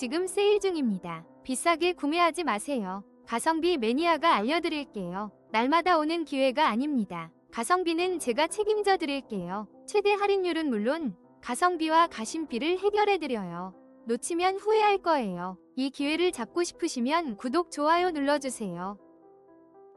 지금 세일 중입니다. 비싸게 구매하지 마세요. 가성비 매니아가 알려드릴게요. 날마다 오는 기회가 아닙니다. 가성비는 제가 책임져 드릴게요. 최대 할인율은 물론 가성비와 가심비를 해결해 드려요. 놓치면 후회할 거예요. 이 기회를 잡고 싶으시면 구독, 좋아요 눌러주세요.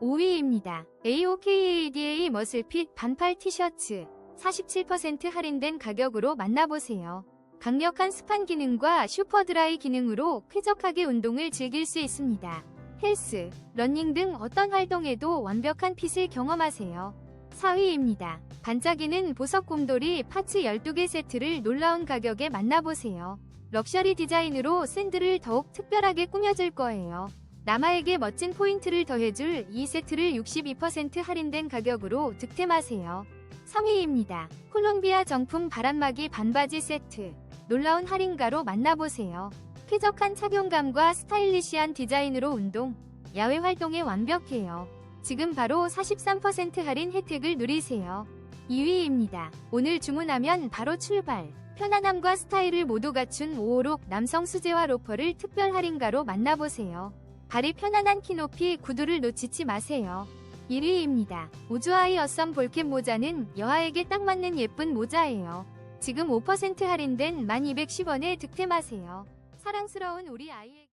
5위입니다. AOKADA 머슬핏 반팔 티셔츠 47% 할인된 가격으로 만나보세요. 강력한 스판 기능과 슈퍼드라이 기능으로 쾌적하게 운동을 즐길 수 있습니다. 헬스, 러닝 등 어떤 활동에도 완벽한 핏을 경험하세요. 4위입니다. 반짝이는 보석 곰돌이 파츠 12개 세트를 놀라운 가격에 만나보세요. 럭셔리 디자인으로 샌들을 더욱 특별하게 꾸며줄 거예요. 남아에게 멋진 포인트를 더해줄 이 세트를 62% 할인된 가격으로 득템하세요. 3위입니다. 콜롬비아 정품 바람막이 반바지 세트. 놀라운 할인가로 만나보세요. 쾌적한 착용감과 스타일리시한 디자인으로 운동, 야외 활동에 완벽해요. 지금 바로 43% 할인 혜택을 누리세요. 2위입니다. 오늘 주문하면 바로 출발. 편안함과 스타일을 모두 갖춘 556 남성 수제화 로퍼를 특별 할인가로 만나보세요. 발이 편안한 키높이 구두를 놓치지 마세요. 1위입니다. 우주아이 어썸 볼캡 모자는 여아에게 딱 맞는 예쁜 모자예요. 지금 5% 할인된 1210원에 득템하세요. 사랑스러운 우리 아이에게